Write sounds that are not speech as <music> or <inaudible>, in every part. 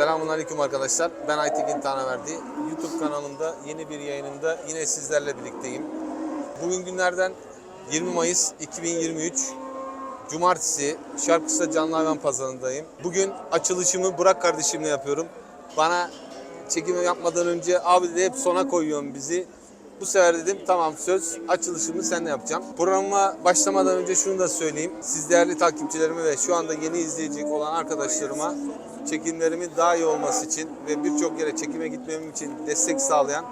Selamun Aleyküm arkadaşlar. Ben Aytekin Tanaverdi. YouTube kanalımda yeni bir yayınımda yine sizlerle birlikteyim. Bugün günlerden 20 Mayıs 2023 Cumartesi Şarkısta Canlı Hayvan Pazarı'ndayım. Bugün açılışımı Burak kardeşimle yapıyorum. Bana çekimi yapmadan önce abi de hep sona koyuyorsun bizi. Bu sefer dedim tamam söz açılışımı seninle yapacağım. Programıma başlamadan önce şunu da söyleyeyim. Siz değerli takipçilerime ve şu anda yeni izleyecek olan arkadaşlarıma çekimlerimin daha iyi olması için ve birçok yere çekime gitmem için destek sağlayan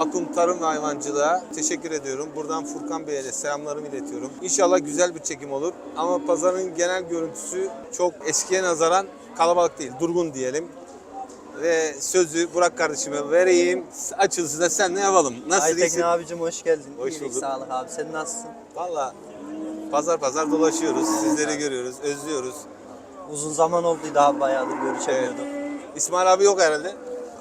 Akum Tarım ve Hayvancılığa teşekkür ediyorum. Buradan Furkan Bey'e de selamlarımı iletiyorum. İnşallah güzel bir çekim olur. Ama pazarın genel görüntüsü çok eskiye nazaran kalabalık değil, durgun diyelim. Ve sözü Burak kardeşime vereyim. Açılışı da seninle yapalım. Nasıl Aytekin iyisin? abicim hoş geldin. Hoş İyilik, bulduk. sağlık abi. Sen nasılsın? Valla pazar pazar dolaşıyoruz. Sizleri görüyoruz, özlüyoruz. Uzun zaman oldu daha bayağıdır görüşemiyorduk. İsmail abi yok herhalde.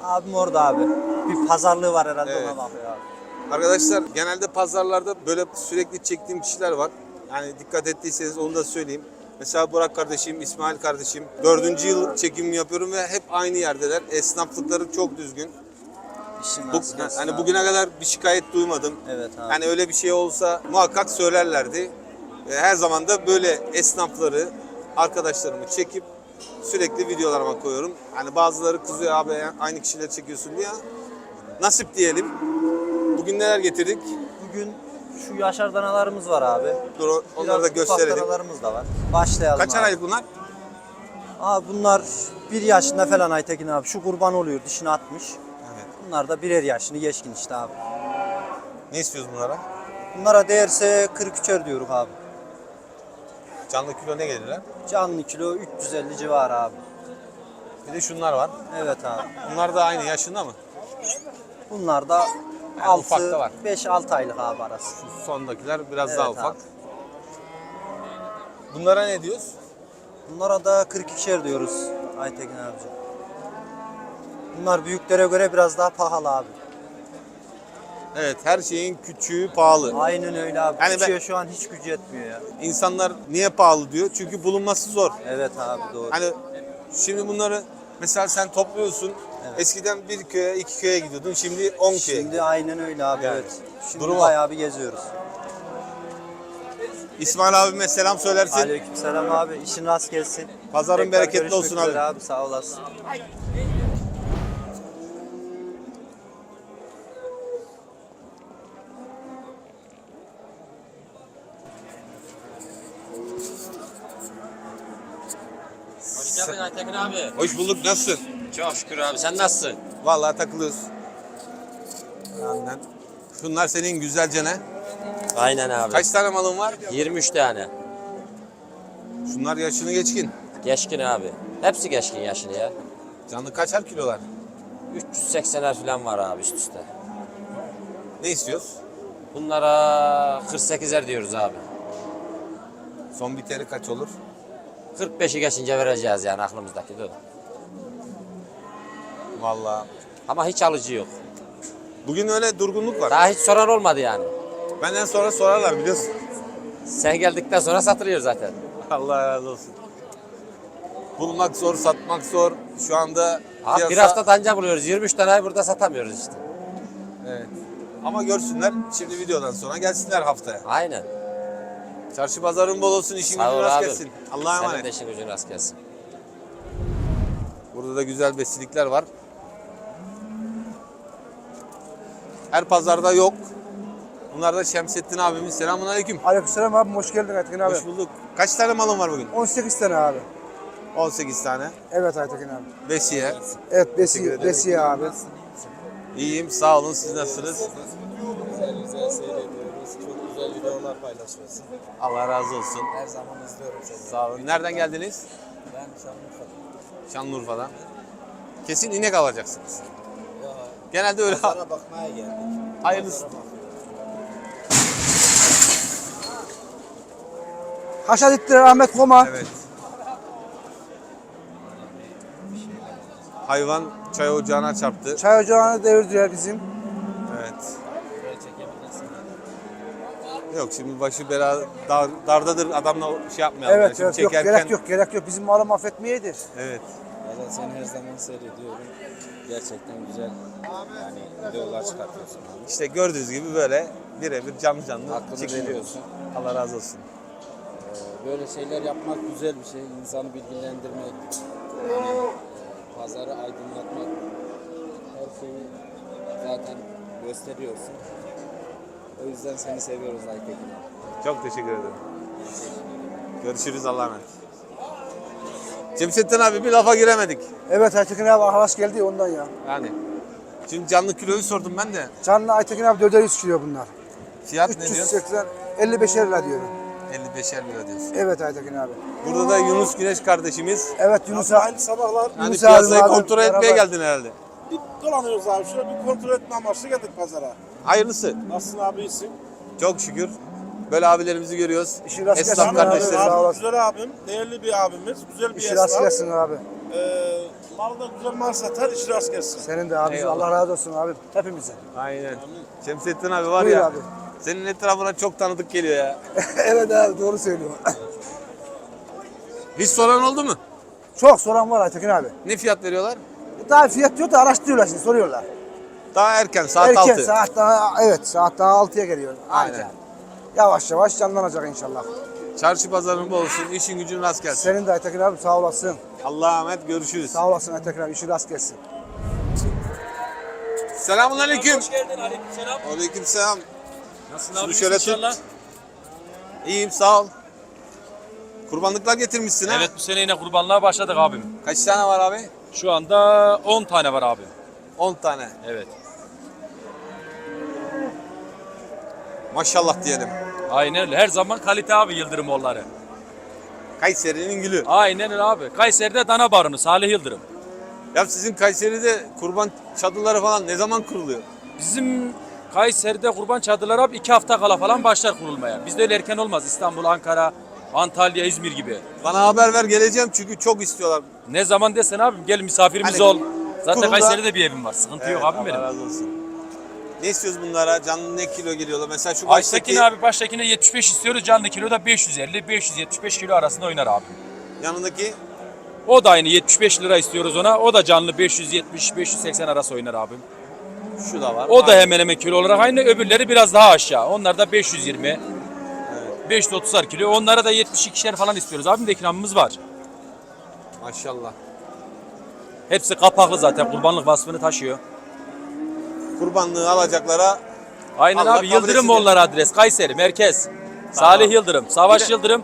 Abim orada abi. Bir pazarlığı var herhalde Evet. ona bakıyor abi. Arkadaşlar genelde pazarlarda böyle sürekli çektiğim kişiler var. Yani dikkat ettiyseniz onu da söyleyeyim. Mesela Burak kardeşim, İsmail kardeşim. Dördüncü yıl çekimimi yapıyorum ve hep aynı yerdeler. Esnaflıkları çok düzgün. İşin Bu, olsun hani bugüne kadar bir şikayet duymadım. Evet abi. Hani öyle bir şey olsa muhakkak söylerlerdi. Her zaman da böyle esnafları, arkadaşlarımı çekip sürekli videolarıma koyuyorum. Hani bazıları kızıyor abi aynı kişileri çekiyorsun diye. Nasip diyelim. Bugün neler getirdik? Bugün şu yaşar danalarımız var abi. Dur onları da gösterelim. danalarımız da var. Başlayalım Kaçar abi. aylık bunlar? Abi bunlar bir yaşında falan Aytekin abi. Şu kurban oluyor dişini atmış. Evet. Bunlar da birer yaşını geçkin işte abi. Ne istiyoruz bunlara? Bunlara değerse 43'er diyoruz abi. Canlı kilo ne gelirler? Canlı kilo 350 civarı abi. Bir de şunlar var. Evet abi. Bunlar da aynı yaşında mı? Bunlar da Yani ufak da var. 5-6 aylık abi arası. Şu sondakiler biraz Evet daha abi. ufak. Bunlara ne diyoruz? Bunlara da 42'şer diyoruz Aytekin abici. Bunlar büyüklere göre biraz daha pahalı abi. Evet her şeyin küçüğü pahalı. Aynen öyle abi. Yani ben- Küçüğe şu an hiç gücü yetmiyor ya. İnsanlar niye pahalı diyor? Çünkü bulunması zor. Evet abi doğru. Hani şimdi bunları mesela sen topluyorsun. Eskiden bir köye, iki köye gidiyordun. Şimdi on köye. Şimdi aynen öyle abi Yani evet. Şimdi durum bayağı bir geziyoruz. İsmail abime selam söylersin. Aleykümselam abi. İşin rast gelsin. Pazarın Tekrar bereketli olsun abi. abi. Sağ olasın. Aytekin abi. Hoş bulduk. Nasılsın? Çok şükür abi. Sen nasılsın? Vallahi takılıyoruz. Aynen. Şunlar senin güzelcene. Aynen abi. Kaç tane malın var? 23 tane. Şunlar yaşını geçkin. Geçkin abi. Hepsi geçkin yaşını ya. Canlı kaçar kilolar? 380'er falan var abi üst üste. Ne istiyoruz? Bunlara 48'er diyoruz abi. Son biteri kaç olur? 45'i geçince vereceğiz yani aklımızdaki mi? Vallahi. Ama hiç alıcı yok. Bugün öyle durgunluk var. Daha hiç soran olmadı yani. Benden sonra sorarlar biliyorsun. Sen geldikten sonra satılıyor zaten. Allah razı olsun. Bulmak zor, satmak zor. Şu anda Abi bir hafta tanca buluyoruz. 23 tane burada satamıyoruz işte. Evet. Ama görsünler şimdi videodan sonra gelsinler haftaya. Aynen. Çarşı pazarın bol olsun, işin Sağ gücün ol rast abi. gelsin. Allah'a Senin de emanet. işin gücün rast gelsin. Burada da güzel besilikler var. Her pazarda yok. Bunlar da Şemsettin abimin. Selamun aleyküm. Aleykümselam abi hoş geldin Aytekin abi. Hoş bulduk. Kaç tane malın var bugün? 18 tane abi. 18 tane. Evet Aytekin abi. Besiye. Evet Teşekkür Besi, ederim. Besiye abi. İyiyim, sağ olun. Siz nasılsınız? Güzel güzel seyrediyoruz. Çok güzel videolar paylaşıyorsun. Allah razı olsun. Her zaman izliyorum seni. Sağ olun. Nereden geldiniz? Ben Şanlıurfa'dayım. Şanlıurfa'dan. Kesin inek alacaksınız. Ya Genelde öyle. pazara bakmaya geldik. Hayırlısı. İttiler Ahmet Koma. Evet. Hayvan çay ocağına çarptı. Çay ocağını devirdiler bizim. Yok şimdi başı bela dar, dardadır adamla şey yapmayalım. Evet, Şimdi evet yok çekerken- gerek yok gerek yok. Bizim malı mahvetmeyedir. Evet. Valla seni her zaman seyrediyorum. Gerçekten güzel yani videolar çıkartıyorsun abi. İşte gördüğünüz gibi böyle birebir canlı canlı Hakkını veriyorsun. Allah razı olsun. Ee, Böyle şeyler yapmak güzel bir şey. İnsanı bilgilendirmek, yani, e, pazarı aydınlatmak, her şeyi zaten gösteriyorsun. O yüzden seni seviyoruz Aytekin abi. Çok teşekkür ederim. Görüşürüz Allah'a emanet. Cemsettin abi bir lafa giremedik. Evet Aytekin abi arkadaş geldi ondan ya. Yani. Şimdi canlı kiloyu sordum ben de. Canlı Aytekin abi 400 kilo bunlar. Fiyat ne diyorsun? 380 55 lira diyorum. 55 lira diyorsun. Evet Aytekin abi. Burada da Yunus Güneş kardeşimiz. Evet Yunus abi. Hayırlı sabahlar. Hani Yunus piyasayı abi, kontrol etmeye geldin herhalde. Bir dolanıyoruz abi. Şöyle bir kontrol etme amaçlı geldik pazara. Hayırlısı. Nasılsın abi iyisin? Çok şükür. Böyle abilerimizi görüyoruz. İşi rast Esnaf gelsin abi. kardeşlerim. Sağ Abi, olasın. güzel abim, değerli bir abimiz, güzel bir İşi rast esnaf. gelsin abi. Ee, malı da güzel mal satar, işi rast gelsin. Senin de abi. Eyvallah. Allah razı olsun abi. Hepimize. Aynen. Şemsettin abi var Buyur ya. abi. Senin etrafına çok tanıdık geliyor ya. <laughs> evet abi doğru söylüyor. Hiç soran oldu mu? Çok soran var Aytekin abi. Ne fiyat veriyorlar? Daha fiyat yok da araştırıyorlar şimdi soruyorlar. Daha erken saat Erken 6. saat daha evet saat daha 6'ya geliyor. Aynen. Aynen. Yavaş yavaş canlanacak inşallah. Çarşı pazarın bol olsun. işin gücün rast gelsin. Senin de Aytekin abi sağ olasın. Allah'a emanet görüşürüz. Sağ olasın Aytekin abi işi rast gelsin. Selamun aleyküm. Hoş geldin aleykümselam. Aleyküm selam. Nasılsın Şunu abi? şöyle tut. inşallah. İyiyim sağ ol. Kurbanlıklar getirmişsin ha. Evet bu sene yine kurbanlığa başladık abim. Kaç tane var abi? Şu anda 10 tane var abi. 10 tane. Evet. Maşallah diyelim. Aynen öyle. Her zaman kalite abi Yıldırım oğulları. Kayseri'nin gülü. Aynen öyle abi. Kayseri'de dana barını Salih Yıldırım. Ya sizin Kayseri'de kurban çadırları falan ne zaman kuruluyor? Bizim Kayseri'de kurban çadırları abi 2 hafta kala falan başlar kurulmaya. Bizde öyle erken olmaz. İstanbul, Ankara, Antalya, İzmir gibi. Bana haber ver geleceğim çünkü çok istiyorlar. Ne zaman desen abim gel misafirimiz Hani ol. Zaten kurulda- Kayseri'de bir evim var. Sıkıntı yok abim benim. razı olsun. Ne istiyoruz bunlara? Canlı ne kilo geliyorlar? Mesela şu Baştakin baştaki abi baştakine 75 istiyoruz. Canlı kilo da 550 575 kilo arasında oynar abi. yanındaki O da aynı 75 lira istiyoruz ona. O da canlı 570 580 arası oynar abim. şu da var. O da hemen hemen kilo olarak aynı. Öbürleri biraz daha aşağı. Onlar da 520. 530'ar kilo. Onlara da 72'şer falan istiyoruz. Abim de ikramımız var. Maşallah. Hepsi kapaklı zaten. Kurbanlık vasfını taşıyor. Kurbanlığı alacaklara Aynen Allah abi. kabul Yıldırım etsin. Moğollar adres. Kayseri merkez. Salih Yıldırım. Savaş Yıldırım.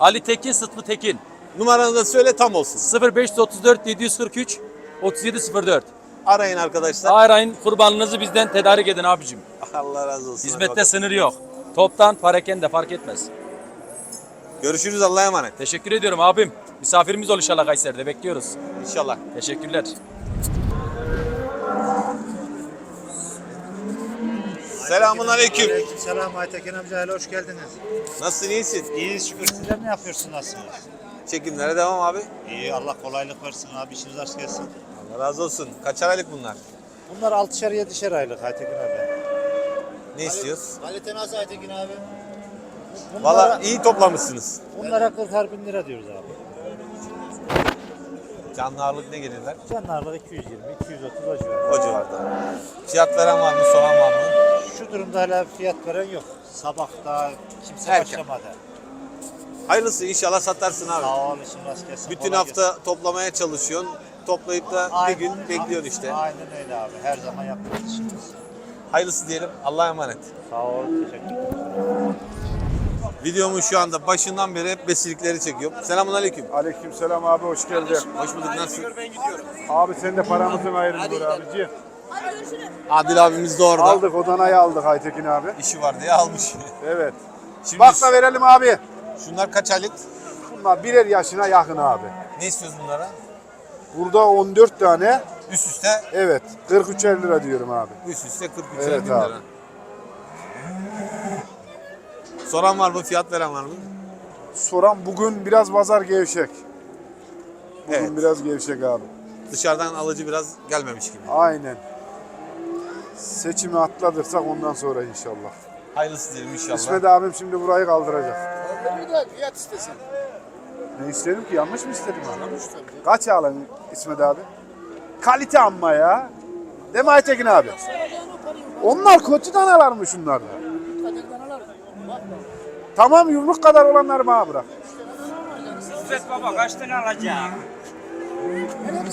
Ali Tekin, Sıtlı Tekin. numaranı da söyle tam olsun. 0534 743 3704. Arayın arkadaşlar. Arayın kurbanınızı bizden tedarik edin abicim. Allah razı olsun. Hizmette sınır yok. Toptan pareken de fark etmez. Görüşürüz Allah'a emanet. Teşekkür ediyorum abim. Misafirimiz ol inşallah Kayseri'de bekliyoruz. İnşallah. Teşekkürler. Selamun aleyküm. Selam Aytekin amca hayırlı hoş geldiniz. Nasılsın iyisin? İyiyiz şükür sizler ne yapıyorsunuz nasılsınız? Çekimlere devam abi. İyi Allah kolaylık versin abi işiniz rast gelsin. Allah razı olsun. Kaçar aylık bunlar? Bunlar 6'şer 7'şer aylık Aytekin abi. Ne istiyoruz? Kalite nasıl Aytekin abi? Valla iyi toplamışsınız. Bunlara 40'ar bin lira diyoruz abi. Canlı ağırlık ne gelirler? Canlarla 220, 230 o civarı. O civarda. Fiyat veren var mı? Soran var mı? Şu durumda hala fiyat veren yok. Sabah daha kimse Erken. başlamadı. Hayırlısı inşallah satarsın abi. Sağ ol işin rast gelsin. Bütün kolay hafta toplamaya çalışıyorsun. Toplayıp da gelsin. bir gün bekliyorsun işte. Aynen öyle abi. Her zaman yaptığımız işimiz. Hayırlısı diyelim. Allah'a emanet. Sağ ol. Teşekkür ederim. Videomun şu anda başından beri hep besilikleri çekiyorum. Selamun aleyküm. Aleykümselam abi hoş geldin. Hoş bulduk. Nasılsın? Abi sen de paramızın ayrını dur abici. Adil abimiz de orada. Aldık odanayı aldık Aytekin abi. İşi var diye almış. Evet. Şimdi Bak da verelim abi. şunlar kaç aylık? Bunlar birer yaşına yakın abi. Ne istiyoruz bunlara? Burada 14 tane. Üst üste Evet. 43'er lira diyorum abi. üst üste 43 Evet bin abi. lira. Soran var mı? Fiyat veren var mı? Soran bugün biraz pazar gevşek. Bugün Evet. biraz gevşek abi. Dışarıdan alıcı biraz gelmemiş gibi. Aynen. Seçimi atlatırsak ondan sonra inşallah. Hayırlısı diyelim inşallah. İsmet abim şimdi burayı kaldıracak. Ne istedim ki? Yanlış mı istedim abi? Kaç alın İsmet abi? Kalite amma ya. Değil mi Aytekin abi? Onlar kötü danalar mı şunlar da? Tamam yumruk kadar olanları bana bırak. İzzet baba kaç tane alacak?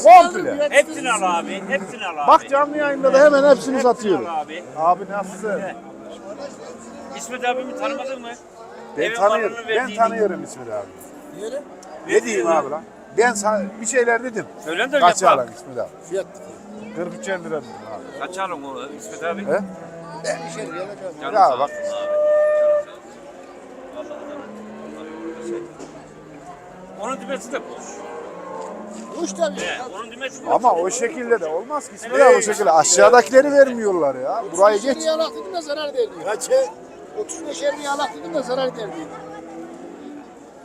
Komple. Hepsini al abi. Hepsini al abi. Bak canlı yayında da hemen hepsini Hepsini satıyorum. al abi. Abi nasılsın? İsmet abimi tanımadın mı? Ben Evin tanıyorum. malını Ben verdiğini- tanıyorum İsmet abi. Ne diyeyim abi lan? Ben sana bir şeyler dedim. Söylen de Kaç yapalım. alın İsmet abi? Fiyat. 43 lira dedim abi. Kaç alın o İsmet abi? He? Canım Ya sağ bak. olsun abi. Onun dümesi de boş. Boş tabii. He, onun dümesi. Ama o şekilde de olmaz ki İsmet abi o şekilde. Aşağıdakileri vermiyorlar ya. Burayı geç. yalak dedim de zarar verdi. Kaçı? 35 er yalak dedim de zarar verdi.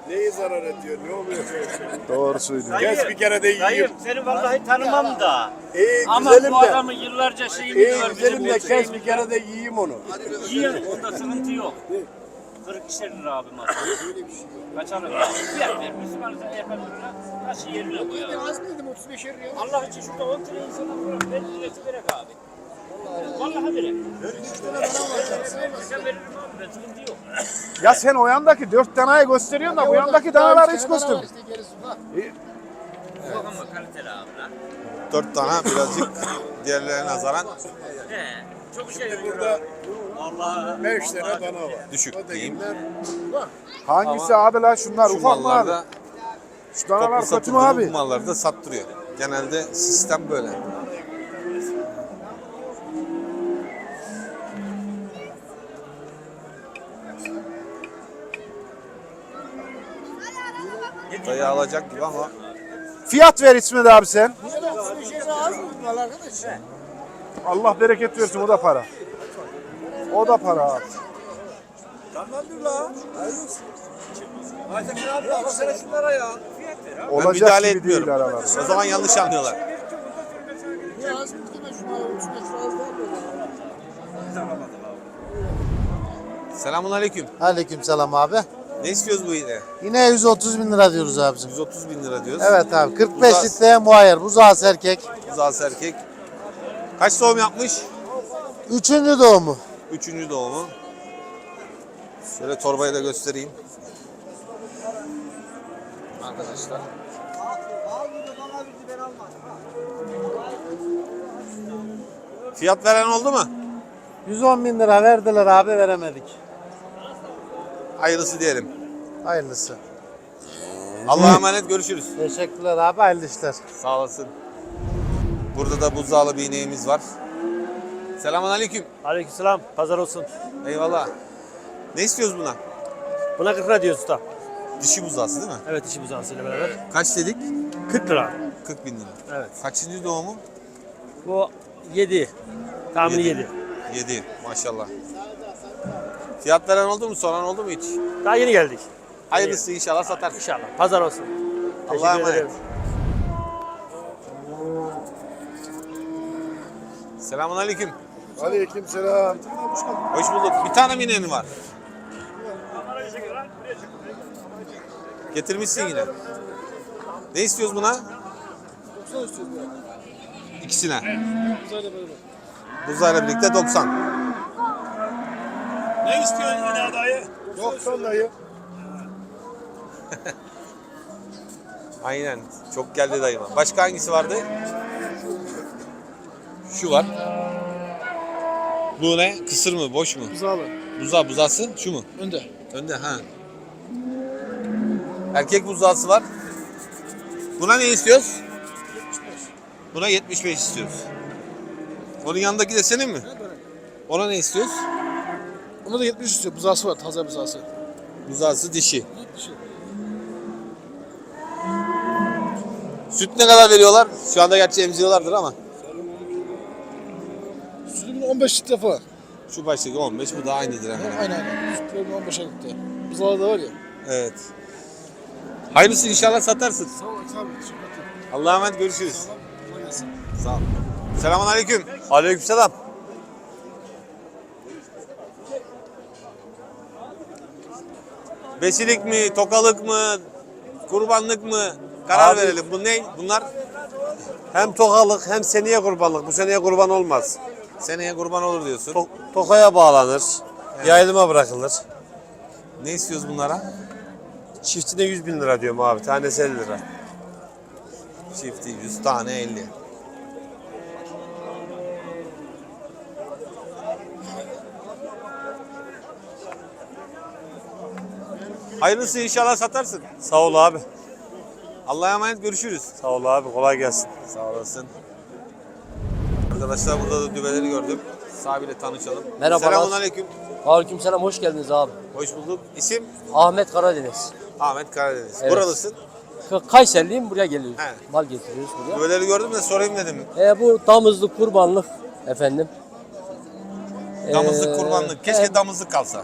Neyi zarar ediyor? Ne oluyor? Doğru söylüyorsun. Kes bir kere de yiyeyim. Dayım seni vallahi tanımam da. İyi Ama güzelim bu de. adamın yıllarca şeyini İyi güzelim de kes bir kere de yiyeyim onu. Yiyin onda sıkıntı yok. 42 lira abi masa. Kaç alın? Fiyat ver. Müslüman sen yapabilirler. Kaç yerine koy abi. Az dedim 35 er ya? Allah için şurada 10 tane insana bırak. Ben lirası verek abi. Vallahi verek. Sen veririm abi. Ben sıkıntı yok. Ya sen o yandaki dört danayı gösteriyorsun da bu yandaki danaları hiç göstermiyor. İşte gerisi bak. Bak ama kaliteli abi lan. 4 tane birazcık diğerlerine nazaran He. Çok şey abi. Vallahi. 5 tane dana var. düşük diyeyim. Hangisi abi la şunlar Şu ufak mı abi? mallarda Şu danalar toplu kötü mü abi? bu malları da sattırıyor. Genelde sistem böyle. Dayı alacak gibi ama Fiyat ver İsmet abi sen. 35 az mı bunlar arkadaş? Allah bereket versin o da para. O da para abi. ben Olacak müdahale gibi değil etmiyorum. aralar. O zaman yanlış anlıyorlar. Ya az mı dedim şuna 35 lira az daha mı? Selamun aleyküm. Aleykümselam abi. Ne istiyoruz bu yine? Yine 130 bin lira diyoruz abicim. 130 bin lira diyoruz. Evet abi 45 Buzağ- litreye muayyer. Buzağıs erkek. Buzağısı erkek. Kaç doğum yapmış? Üçüncü doğumu. Üçüncü doğumu. Şöyle torbayı da göstereyim. Arkadaşlar. Fiyat veren oldu mu? 110 bin lira verdiler abi veremedik. Hayırlısı diyelim. Hayırlısı. Allah'a emanet görüşürüz. Teşekkürler abi hayırlı işler. Sağ olasın. Burada da buzdağlı bir ineğimiz var. Selamun aleyküm. Aleykümselam. Pazar olsun. Eyvallah. Ne istiyoruz buna? Buna 40 lira diyoruz usta. Dişi buzağısı değil mi? Evet işi buzağısıyla beraber. Kaç dedik? 40 lira. 40 bin lira. Evet. Kaçıncı doğumu? Bu 7. Tahmini 7. 7 maşallah. Fiyat veren oldu mu? Soran oldu mu hiç? Daha yeni geldik. Hayırlısı inşallah satarsın. İnşallah. Pazar olsun. Allah'a emanet. Selamun aleyküm. Aleyküm selam. Hoş bulduk. Bir tane mi ineğin var? Getirmişsin yine. Ne istiyoruz buna? İkisine. Buzayla birlikte 90. Ne istiyorsun yine dayı? 90 dayı. <laughs> Aynen. Çok geldi dayıma. Başka hangisi vardı? Şu var. Bu ne? Kısır mı? Boş mu? Buzalı. Buza, buzası şu mu? Önde. Önde ha. Erkek buzağısı var. Buna ne istiyoruz? Buna 75 istiyoruz. Onun yanındaki de senin mi? Ona ne istiyoruz? Ona da 70 istiyor. Buzası var. Taze buzası. Buzağısı dişi. Süt ne kadar veriyorlar? Şu anda gerçi emziriyorlardır ama. Sütünün 15 litre falan. Şu baştaki 15 bu da aynıdır hemen. hemen. Aynen aynen. Sütlerin 15'e gitti. Buzalı da var ya. Evet. Hayırlısı inşallah satarsın. Sağ ol. Sağ ol. Teşekkür ederim. Allah'a emanet görüşürüz. Sağ ol. Selamun aleyküm. Aleykümselam. Besilik mi, tokalık mı, kurbanlık mı? Karar Abi- verelim. Bu ne? Bunlar Hem tokalık hem seneye kurbanlık. Bu seneye kurban olmaz. Seneye kurban olur diyorsun. To- tokaya bağlanır. Yayılıma bırakılır. Ne istiyoruz bunlara? Çiftine 100 bin lira diyorum abi. Tanesi 50 lira. Çifti 100 tane 50. Hayırlısı inşallah satarsın. Sağ ol abi. Allah'a emanet görüşürüz. Sağ ol abi. Kolay gelsin. Sağ olasın. Arkadaşlar burada da düveleri gördüm. Sahibiyle tanışalım. Merhabalar. Selamun aleyküm. Aleykümselam hoş geldiniz abi. Hoş bulduk. İsim Ahmet Karadeniz. Ahmet Karadeniz. Evet. Buralısın. Kayserliyim buraya geliyoruz. He. Mal getiriyoruz buraya. Düveleri gördüm de sorayım dedim. E, bu damızlık kurbanlık efendim. Damızlık Ee, kurbanlık. Keşke e, damızlık kalsa.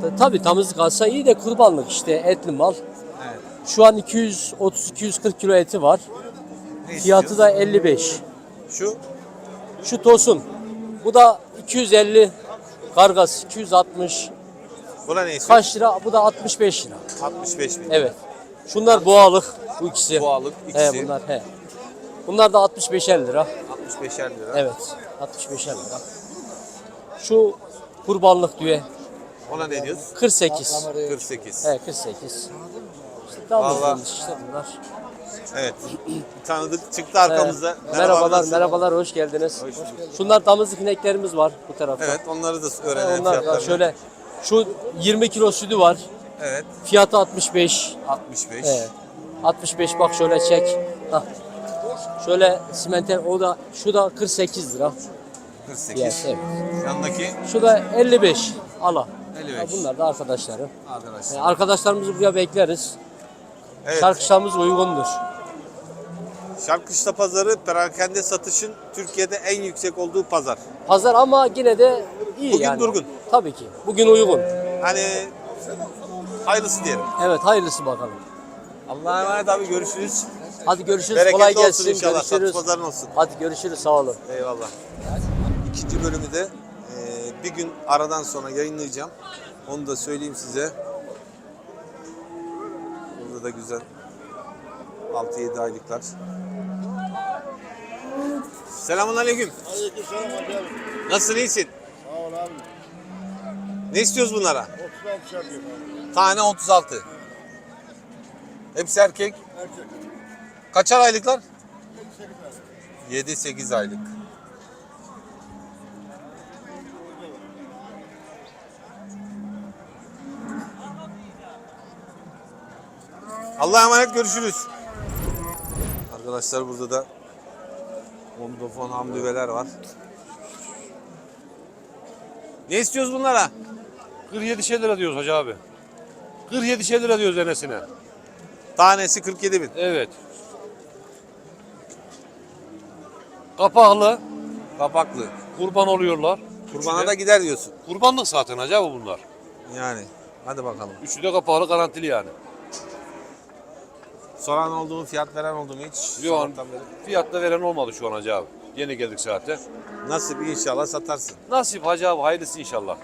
ta- Tabii damızlık alsa iyi de kurbanlık işte etli mal. Evet. Şu an 230-240 kilo eti var. Ne Fiyatı da 55. Şu Şu tosun. Bu da 250. Kargas 260. buna ne istiyoruz? Kaç lira? Bu da 65 lira. 65 bin. Evet. Şunlar boğalık bu ikisi. Boğalık ikisi. He bunlar he. Bunlar da 65'er lira. 65'er lira. Evet. 65'er lira. Şu kurbanlık düve Ona ne diyoruz? 48. 48. He 48. İşte damızlığımız işte bunlar. Evet. Tanıdık çıktı arkamızda. He. Merhabalar, nasılsın? merhabalar, hoş geldiniz. Hoş bulduk. Şunlar damızlık ineklerimiz var bu tarafta. Evet onları da öğrenelim onlar fiyatlarını. şöyle şu 20 kilo sütü var. Evet. Fiyatı 65. 65. He. 65 bak şöyle çek. Hah. Şöyle simenter o da şu da 48 lira. 48. Yes, evet. Yanındaki Şu da 55. Ala. 55. Ha, Bunlar da arkadaşlarım. arkadaşlar. E, arkadaşlarımızı buraya bekleriz. Evet. Şarkışlarımız uygundur. Şarkışla pazarı perakende satışın Türkiye'de en yüksek olduğu pazar. Pazar ama yine de iyi Bugün yani. durgun. Tabii ki. Bugün uygun. Hani hayırlısı diyelim. Evet hayırlısı bakalım. Allah'a emanet abi görüşürüz. Hadi görüşürüz. Bereketli Kolay olsun gelsin. inşallah. Satış Görüşürüz. pazarın olsun. Hadi görüşürüz. Sağ olun. Eyvallah. İkinci bölümü de e, bir gün aradan sonra yayınlayacağım. Onu da söyleyeyim size. Burada da güzel 6-7 aylıklar. Selamun aleyküm. Aleykümselam abi. Nasılsın iyisin? Sağ ol abi. Ne istiyoruz bunlara? 36 şart diyor abi. Tane 36. Hepsi erkek. Erkek. Kaçar aylıklar? 7-8 aylık. Allah'a emanet görüşürüz. Arkadaşlar burada da Mondofon hamdüveler var. Ne istiyoruz bunlara? 47 şey lira diyoruz hacı abi. 47 şey lira diyoruz enesine. Tanesi 47 bin. Evet. Kapaklı. Kapaklı. Kurban oluyorlar. Kurbana da gider diyorsun. Kurbanlık zaten hacı abi bunlar. Yani. Hadi bakalım. Üçü de kapaklı garantili yani. Soran oldu mu, fiyat veren oldu mu hiç? Yok. Sabahtan beri. Fiyatta veren olmadı şu an hacı abi. Yeni geldik zaten. Nasip inşallah satarsın. Nasip hacı abi hayırlısı inşallah.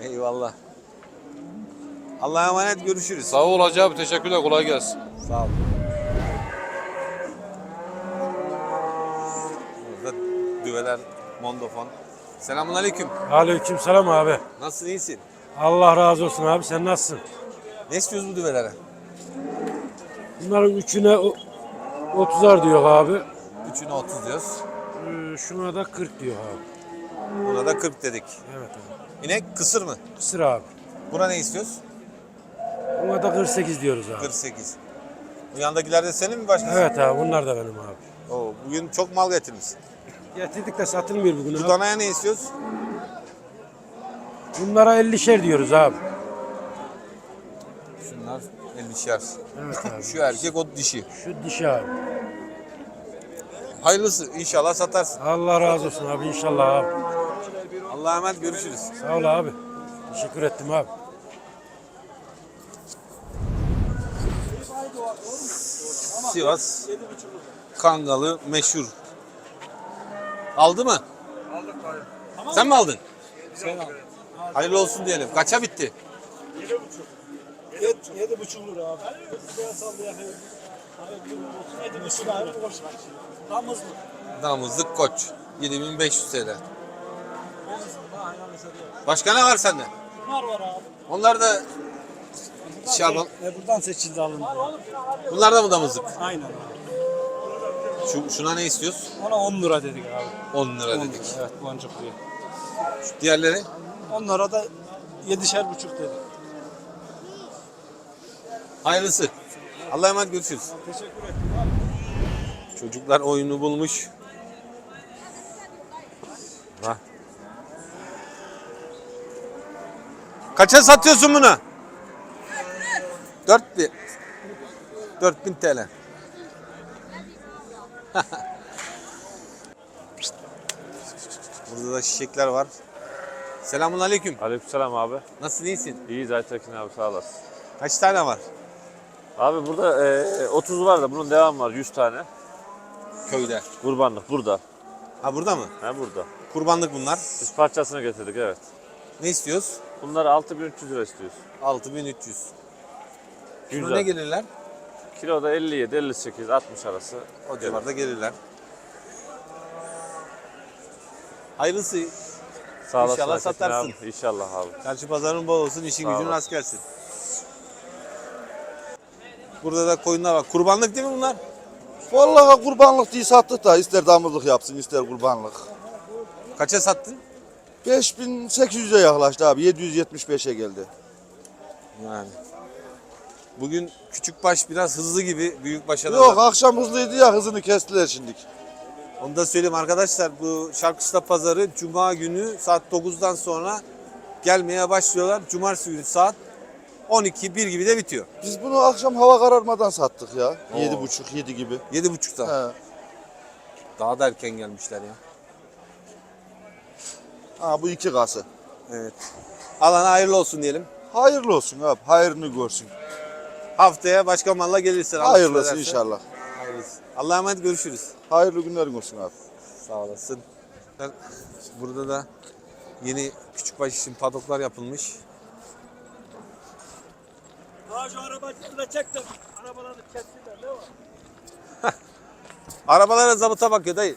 Eyvallah. Allah'a emanet görüşürüz. Sağ ol hacı abi teşekkürler kolay gelsin. Sağ ol. Burada düveler, mondofon. Selamun aleyküm. Aleyküm selam abi. Nasılsın, iyisin? Allah razı olsun abi sen nasılsın? Ne istiyoruz bu düvelere? Bunların üçüne o- 30'ar diyor abi. Üçüne 30 diyoruz. Ee, Şuna da 40 diyor abi. Buna da 40 dedik. Evet abi. İnek kısır mı? Kısır abi. Buna ne istiyoruz? Buna da 48 diyoruz abi. 48. Bu yandakiler de senin mi başkası? Evet abi bunlar da benim abi. Oo, bugün çok mal getirmişsin. Getirdik de satılmıyor bugün Şu abi. danaya ne istiyoruz? Bunlara 50'şer diyoruz abi. Şunlar 50'şer. Evet abi. Şu erkek o dişi. Şu dişi abi. Hayırlısı inşallah satarsın. Allah razı olsun abi inşallah abi. Allah'a emanet görüşürüz. Sağ ol abi. Teşekkür ettim abi. Sivas Kangalı meşhur. Aldı mı? Aldık Sen mi aldın? Sen aldın. Hayırlı olsun diyelim. Kaça bitti? Et yedi buçuk lira abi. Abi olsun yedi buçuk lira. Boş ver. Damızlı. Damızlık koç. 7500 TL. Başka ne var sende? Bunlar var abi. Onlar da Şaban. E buradan seçildi alındı. Bunlar da mı damızlık? Aynen abi. Şu, şuna ne istiyoruz? Ona 10 lira dedik abi. 10 lira 10 dedik. lira, Evet boncuk diye. Diğerleri? Onlara da yedişer buçuk dedik. Hayırlısı. Allah'a emanet görüşürüz. Teşekkür ederim. Çocuklar oyunu bulmuş. Bak. Kaça satıyorsun bunu? 4000. 4000 TL. Burada da çiçekler var. Selamun aleyküm. Aleykümselam abi. Nasılsın iyisin? İyiyiz Aytekin abi sağ olasın. Kaç tane var Abi burada e, 30 var da bunun devamı var 100 tane. köyde? Kurbanlık burada. Ha burada mı? Ha burada. Kurbanlık bunlar. Biz parçasını getirdik evet. Ne istiyoruz? Bunları 6300 lira istiyoruz. 6300. Kilo Güzel. ne gelirler? Kiloda 57, 58, 60 arası. O civarda gelirler. Hayırlısı. Sağ olasın İnşallah satarsın. Abi. İnşallah abi. Çarşı pazarın bol olsun, işin Sağ gücün olasın. rast gelsin. Burada da koyunlar var. Kurbanlık değil mi bunlar? Vallahi kurbanlık diye sattık da ister damızlık yapsın ister kurbanlık. Kaça sattın? 5800'e yaklaştı abi 775'e geldi. Yani. Bugün küçük baş biraz hızlı gibi büyük başa da. Yok akşam hızlıydı ya hızını kestiler şimdi. Onu da söyleyeyim arkadaşlar bu Şarkışla Pazarı Cuma günü saat 9'dan sonra gelmeye başlıyorlar. Cumartesi günü saat 12-1 gibi de bitiyor. Biz bunu akşam hava kararmadan sattık ya. Oo. 7.30 7 gibi. 7.30'da. He. Daha da erken gelmişler ya. Ha bu iki kası. Evet. Alana hayırlı olsun diyelim. Hayırlı olsun abi. Hayırını görsün. Haftaya başka malla gelirsin. Allah Hayırlısı ederse. inşallah. Hayırlısı. Allah'a emanet görüşürüz. Hayırlı günlerin olsun abi. Sağ olasın. Burada da yeni küçükbaş için padoklar yapılmış. Ha şu arabacını çek de kessinler ne var? <laughs> Arabalara zabıta bakıyor dayı.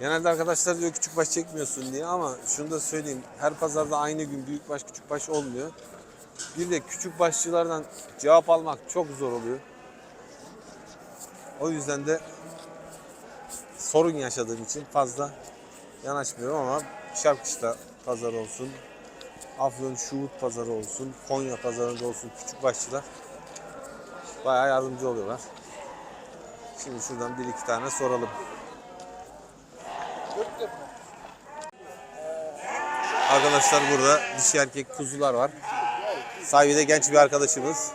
Genelde arkadaşlar diyor küçükbaş çekmiyorsun diye ama şunu da söyleyeyim. Her pazarda aynı gün büyükbaş küçükbaş olmuyor. Bir de küçükbaşçılardan cevap almak çok zor oluyor. O yüzden de sorun yaşadığım için fazla yanaşmıyorum ama Şarkışla pazar olsun, Afyon Şuhut pazarı olsun, Konya pazarında olsun küçükbaşçılar bayağı yardımcı oluyorlar. Şimdi şuradan bir iki tane soralım. Arkadaşlar burada dişi erkek kuzular var. Sahibi de genç bir arkadaşımız.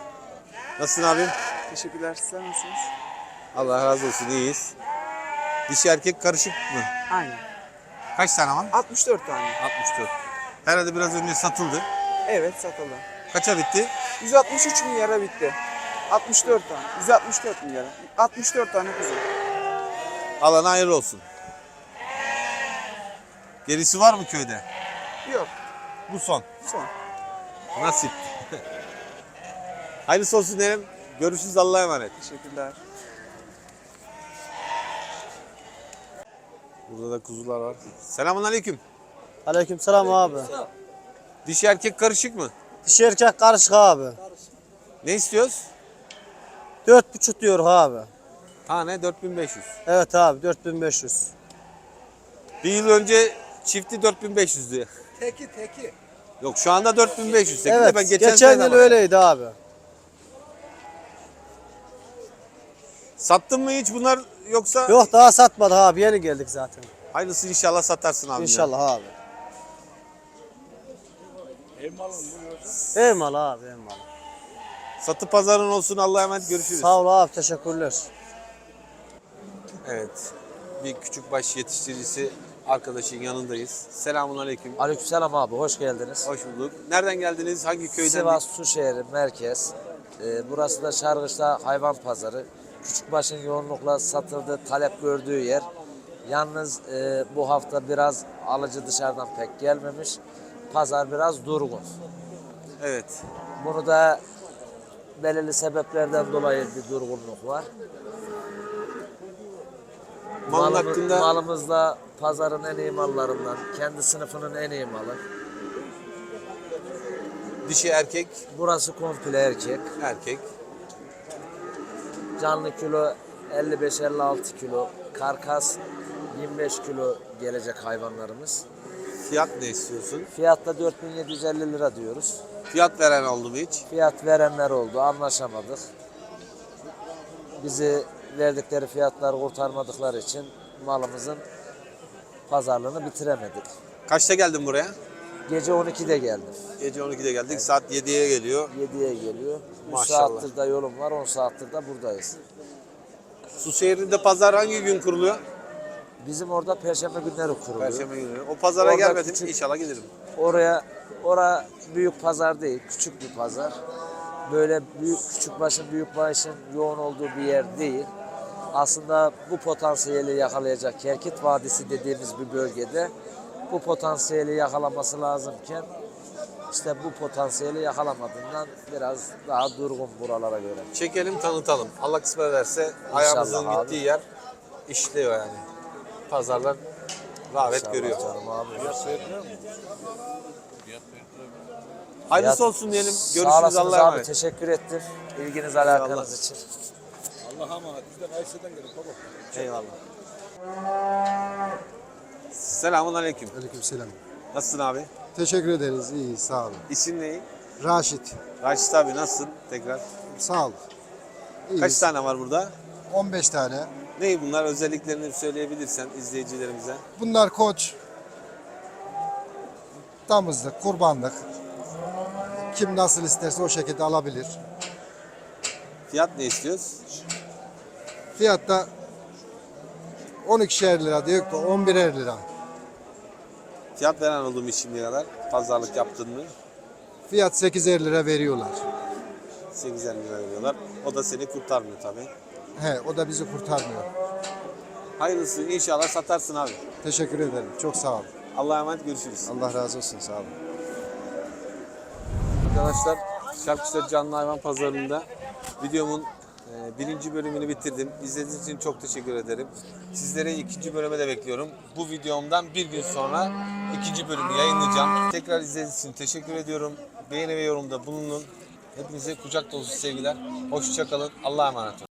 Nasılsın abim? Teşekkürler. Sen nasılsınız? Allah razı olsun iyiyiz. Dişi erkek karışık mı? Aynen. Kaç tane var? 64 tane. 64. Herhalde biraz önce satıldı. Evet satıldı. Kaça bitti? 163 milyara bitti. 64 tane. 164 milyara. 64 tane kuzu. Alana hayırlı olsun. Gerisi var mı köyde? Yok. Bu son. Son. Nasip. <laughs> Hayırlısı olsun diyelim. Görüşürüz Allah'a emanet. Teşekkürler. Burada da kuzular var. Selamun aleyküm. Aleykümselam abi. Dişi erkek karışık mı? Dişi erkek karışık abi. Ne istiyoruz? Dört buçuk diyor abi. Tane 4500. Evet abi 4500. Bir yıl önce çifti 4500'dü. Teki teki. Yok şu anda 4500. Peki de Evet ben geçen, geçen, sene yıl öyleydi abi. Sattın mı hiç bunlar yoksa? Yok daha satmadı abi yeni geldik zaten. Hayırlısı inşallah satarsın abi. ya. İnşallah abi. Eyvallah abi eyvallah. Satı pazarın olsun Allah'a emanet görüşürüz. Sağ ol abi teşekkürler. Evet. Bir küçük baş yetiştiricisi arkadaşın yanındayız. Selamun aleyküm. Aleykümselam abi hoş geldiniz. Hoş bulduk. Nereden geldiniz? Hangi köyden? Sivas Suşehri merkez. Ee, burası da Şargışla hayvan pazarı. Küçükbaşın yoğunlukla satıldığı, talep gördüğü yer. Yalnız e, bu hafta biraz alıcı dışarıdan pek gelmemiş. Pazar biraz durgun. Evet. Bunu da belirli sebeplerden dolayı bir durgunluk var. Malın Malımız- hakkında Malımız da pazarın en iyi mallarından, kendi sınıfının en iyi malı. dişi erkek, Burası komple erkek. erkek. Canlı kilo 55-56 kilo. Karkas 25 kilo gelecek hayvanlarımız. Fiyat ne istiyorsun? Fiyatta 4750 lira diyoruz. Fiyat veren oldu mu hiç? Fiyat verenler oldu, anlaşamadık. Bizi verdikleri fiyatları kurtarmadıkları için malımızın pazarlığını bitiremedik. Kaçta geldin buraya? Gece 12'de geldim. Gece 12'de geldik. Saat 7'ye geliyor. 7'ye geliyor. 3 Maşallah. saattir de yolum var, 10 saattir de buradayız. Su şehrinde pazar hangi gün kuruluyor? Bizim orada perşembe günleri kuruluyor. Perşembe günü. O pazara Orada gelmedim. küçük- İnşallah gelirim. Oraya ora büyük pazar değil, küçük bir pazar. Böyle büyük küçük başın büyük başın yoğun olduğu bir yer değil. Aslında bu potansiyeli yakalayacak Kerkit Vadisi dediğimiz bir bölgede bu potansiyeli yakalaması lazımken işte bu potansiyeli yakalamadığından biraz daha durgun buralara göre. Çekelim tanıtalım. Allah kısmet ederse ayağımızın abi. gittiği yer işliyor yani. Pazarlar rağbet İnşallah görüyor. canım abi. Hayırlısı Fiyat- olsun diyelim. Sağ Görüşürüz olasınız Allah'a abi. emanet. Teşekkür ettim. İlginiz alakanız için. Allah'a emanet. Biz de Kayseri'den geldik baba. Eyvallah. Selamun aleyküm. Aleykümselam. Nasılsın abi? Teşekkür ederiz. İyi sağ olun. İsim ne? Raşit. Raşit abi nasılsın? Tekrar. Sağ ol. Kaç tane var burada? 15 tane. Ne bunlar? Özelliklerini söyleyebilirsen izleyicilerimize. Bunlar koç. Damızlık, kurbanlık. Kim nasıl isterse o şekilde alabilir. Fiyat ne istiyoruz? Fiyatta 12'şer lira diyor ki 11'er lira. Fiyat veren oldu mu şimdiye kadar? Pazarlık yaptın mı? Fiyat 8'er lira veriyorlar. 8'er lira veriyorlar. O da seni kurtarmıyor tabii. He, o da bizi kurtarmıyor. Hayırlısı inşallah satarsın abi. Teşekkür ederim. Çok sağ ol. Allah'a emanet görüşürüz. Allah razı olsun. Sağ olun. Arkadaşlar Şarkışlar Canlı Hayvan Pazarı'nda videomun e, birinci bölümünü bitirdim. İzlediğiniz için çok teşekkür ederim. Sizlere ikinci bölüme de bekliyorum. Bu videomdan bir gün sonra ikinci bölümü yayınlayacağım. Tekrar izlediğiniz için teşekkür ediyorum. Beğeni ve yorumda bulunun. Hepinize kucak dolusu sevgiler. Hoşçakalın. Allah'a emanet olun.